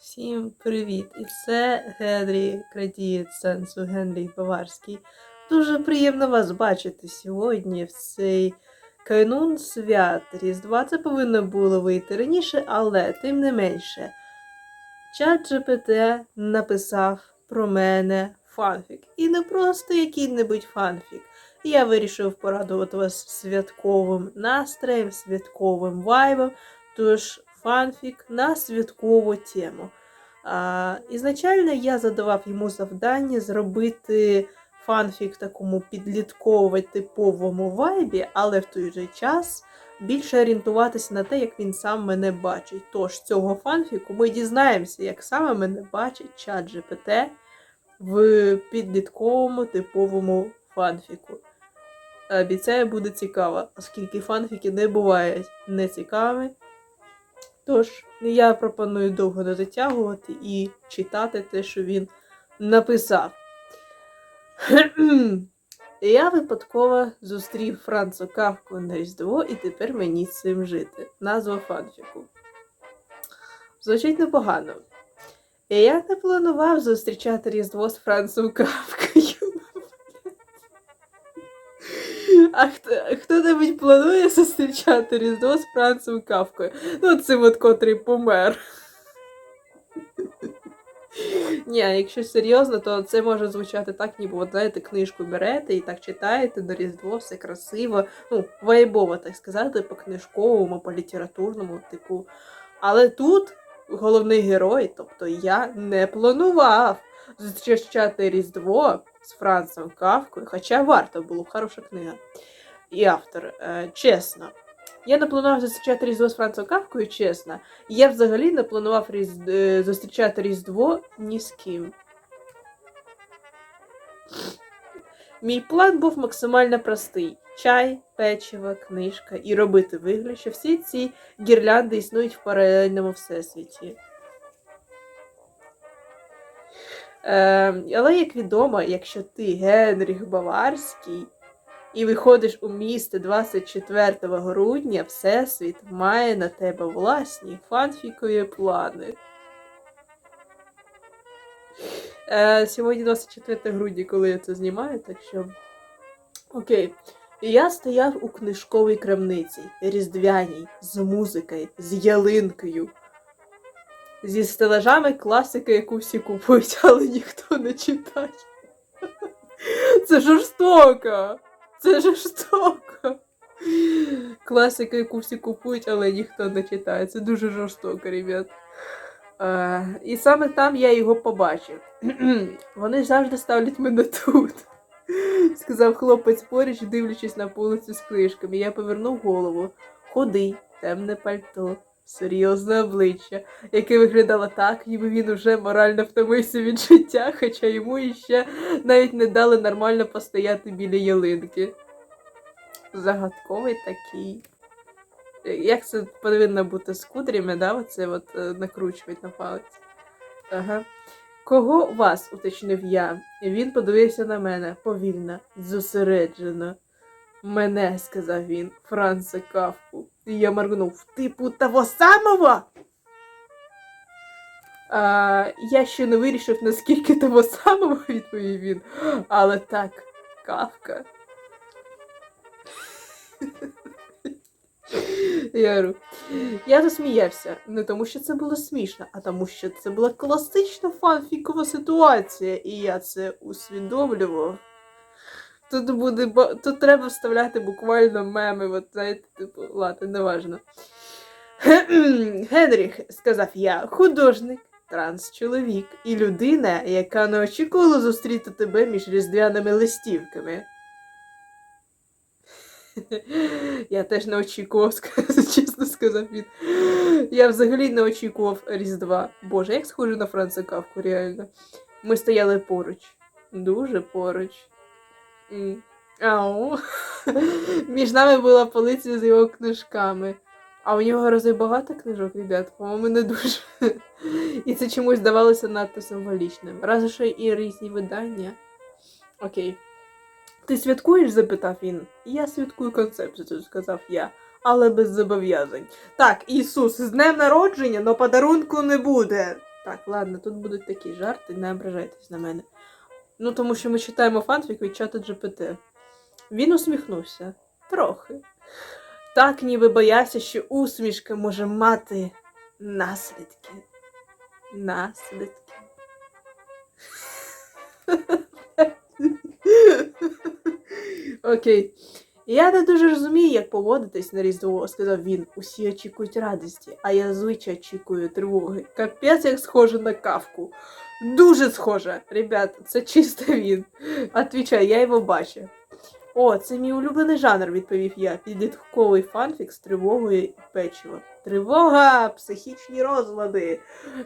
Всім привіт! І це Генрі Крадієць сенсу Генрій Баварський. Дуже приємно вас бачити сьогодні в цей канун свят Різдва. Це повинно було вийти раніше, але тим не менше. Чат GPT написав про мене фанфік. І не просто який-небудь фанфік. Я вирішив порадувати вас святковим настроєм, святковим вайбом. Тож фанфік на святкову тему. Ізначально я задавав йому завдання зробити фанфік такому підлітково-типовому вайбі, але в той же час більше орієнтуватися на те, як він сам мене бачить. Тож цього фанфіку ми дізнаємося, як саме мене бачить чат GPT в підлітковому типовому фанфіку. Обіцяю, буде цікаво, оскільки фанфіки не бувають нецікавими. Тож, я пропоную довго не затягувати і читати те, що він написав. Я випадково зустрів Францу Кавку на Різдво, і тепер мені з цим жити. Назва фанфіку. Звучить непогано. Я не планував зустрічати Різдво з Францем Кавкою. А хто, хто-небудь планує зустрічати Різдво з Францем Кавкою? Ну, цим от котрий помер. Ні, якщо серйозно, то це може звучати так, ніби от, знаєте, книжку берете і так читаєте на Різдво, все красиво, ну, вайбово, так сказати, по книжковому, по літературному, типу. Але тут головний герой, тобто я не планував зустрічати Різдво з Францем Кавкою, хоча варто було, хороша книга. І автор, е, чесно. Я не планував зустрічати Різдво з Францем Кавкою, чесно. Я взагалі не планував різ... е, зустрічати Різдво ні з ким. Мій план був максимально простий: чай, печиво, книжка і робити вигляд, що всі ці гірлянди існують в паралельному всесвіті. Е, але, як відомо, якщо ти Генріх Баварський і виходиш у місто 24 грудня, Всесвіт має на тебе власні фанфікові плани. Е, сьогодні 24 грудня, коли я це знімаю, так що. Окей. І я стояв у книжковій крамниці, різдвяній, з музикою, з ялинкою зі стелажами класики, яку всі купують, але ніхто не читає. Це жорстоко! Це жорстоко! Класика, яку всі купують, але ніхто не читає. Це дуже жорстоко, ребят. А, і саме там я його побачив. Вони завжди ставлять мене тут. Сказав хлопець поруч, дивлячись на полицю з книжками. Я повернув голову. Худий, темне пальто, серйозне обличчя, яке виглядало так, ніби він уже морально втомився від життя, хоча йому іще навіть не дали нормально постояти біля ялинки. Загадковий такий. Як це повинно бути з кудрями, да? Оце от е, накручують на палець. Ага. Кого вас, уточнив я. Він подивився на мене повільно, зосереджено. Мене, сказав він, Франца Кавку. І я моргнув. Типу того самого? А, я ще не вирішив, наскільки того самого, відповів він. Але так, кавка. Я говорю, я засміявся не тому, що це було смішно, а тому, що це була класична фанфікова ситуація, і я це усвідомлював. Тут буде тут треба вставляти буквально меми, от знаєте, типу, ладно, неважно. Генріх, сказав я, художник, транс-чоловік і людина, яка не очікувала зустріти тебе між різдвяними листівками. Я теж не очікував, чесно сказав він. Я взагалі не очікував Різдва. Боже, як схоже на Франца Кавку, реально. Ми стояли поруч. Дуже поруч. Ау. Між нами була полиця з його книжками. А у нього разве багато книжок, ребят? По-моєму, не дуже. І це чомусь здавалося надто символічним. Разве що і різні видання. Окей. Ти святкуєш? запитав він. Я святкую концепцію, сказав я, але без зобов'язань. Так, Ісус, з днем народження, но подарунку не буде. Так, ладно, тут будуть такі жарти, не ображайтесь на мене. Ну, тому що ми читаємо фанфік від чату GPT. Він усміхнувся. Трохи. Так ніби боявся, що усмішка може мати наслідки. Наслідки. Окей. Я не дуже розумію, як поводитись на Різдво, сказав він. Усі очікують радості, а я звичай очікую тривоги. Капець, як схоже на кавку. Дуже схоже. Ребят, це чисто він. Отвічай, я його бачив. О, це мій улюблений жанр, відповів я. Підлітковий фанфік з тривогою і печиво. Тривога, психічні розлади.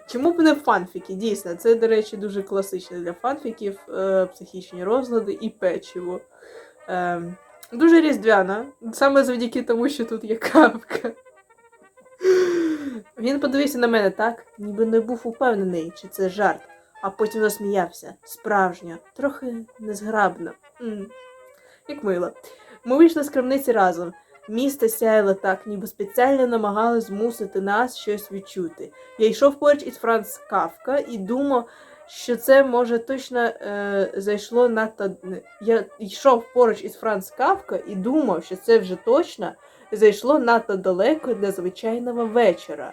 Чому б не фанфіки? Дійсно, це, до речі, дуже класично для фанфіків. Е, психічні розлади і печиво. Е, дуже різдвяна. Саме завдяки тому, що тут є кавка. Він подивився на мене так, ніби не був упевнений, чи це жарт, а потім засміявся. Справжньо, трохи незграбно. М. Як мило. Ми вийшли з крамниці разом. Місто сяяло так, ніби спеціально намагалось змусити нас щось відчути. Я йшов поруч із Франц Кавка і думав, що це може точно е, зайшло надто. Я йшов поруч із Франц Кавка і думав, що це вже точно зайшло надто далеко для звичайного вечора.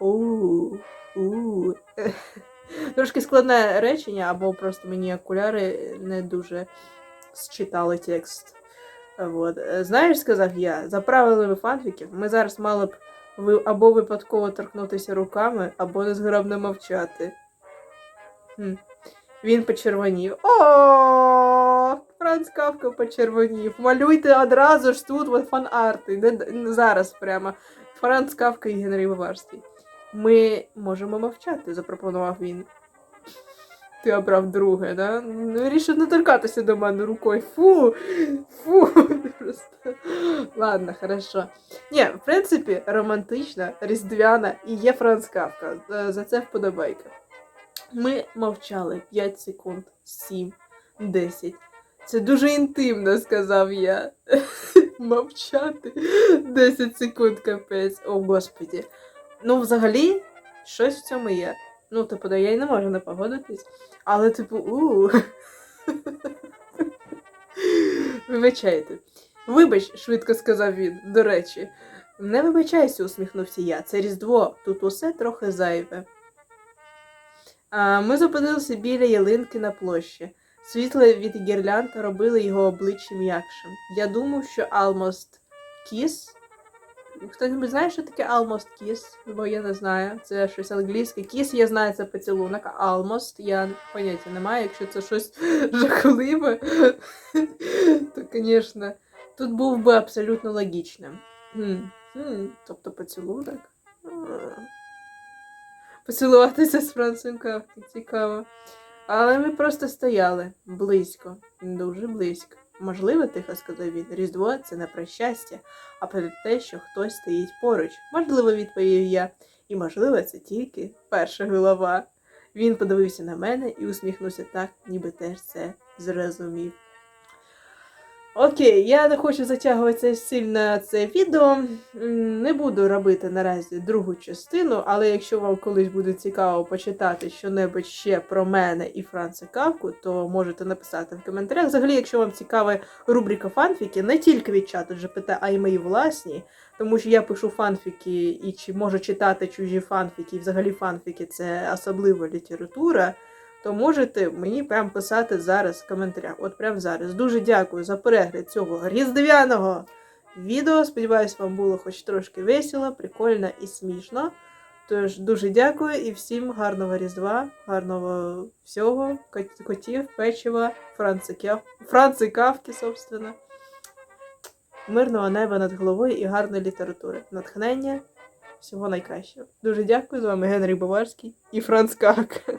У, у. Трошки складне речення, або просто мені окуляри не дуже считали текст. Вот. Е, Знаєш, сказав я, за правилами фанфіків, ми зараз мали б або випадково торкнутися руками, або незграбно мовчати. Хм. Він почервонів. О, Франц Кавка почервонів. Малюйте одразу ж тут от фан-арти. Зараз прямо. Франц Кавка і Генрій Баварський. Ми можемо мовчати, запропонував він. Ти обрав друге, да? Ну, вирішив не торкатися до мене рукою. Фу! Фу! Просто. Ладно, хорошо. Ні, в принципі, романтична, різдвяна і є Франц Кавка. Е, За це вподобайка. Ми мовчали 5 секунд, 7, 10. Це дуже інтимно, сказав я. Мовчати 10 секунд, капець. О, господі. Ну, взагалі, щось в цьому є. Ну, типу, да, я й не можу не погодитись. Але, типу, у. Вибачайте. Вибач, швидко сказав він, до речі. Не вибачайся, усміхнувся я. Це Різдво, тут усе трохи зайве. А, ми зупинилися біля ялинки на площі. Світло від гірлянд робили його обличчя м'якшим. Я думав, що Almost Kiss. Хто-небудь знає, що таке Almost Kiss? Бо я не знаю. Це щось англійське. Kiss, я знаю, це поцілунок, а Almost я поняття не маю. Якщо це щось жахливе, то, звісно, тут був би абсолютно логічним. Тобто поцілунок. Поцілуватися з Кавки, цікаво. Але ми просто стояли близько, дуже близько. Можливо, тихо сказав він, Різдво це не про щастя, а про те, що хтось стоїть поруч. Можливо, відповів я. І можливо, це тільки перша голова. Він подивився на мене і усміхнувся так, ніби теж це зрозумів. Окей, я не хочу затягувати сильно це відео. Не буду робити наразі другу частину, але якщо вам колись буде цікаво почитати щонебудь ще про мене і Франца Кавку, то можете написати в коментарях. Взагалі, якщо вам цікава рубрика фанфіки, не тільки від чату GPT, а й мої власні, тому що я пишу фанфіки і чи можу читати чужі фанфіки, і взагалі фанфіки це особлива література то можете мені прям писати зараз в коментарях. От прям зараз. Дуже дякую за перегляд цього різдвяного відео. Сподіваюсь, вам було хоч трошки весело, прикольно і смішно. Тож дуже дякую і всім гарного різдва, гарного всього, котів, печива, франци, кяв... кавки, собственно. Мирного неба над головою і гарної літератури. Натхнення. Всього найкращого. Дуже дякую. З вами Генрій Баварський і Франц Кавка.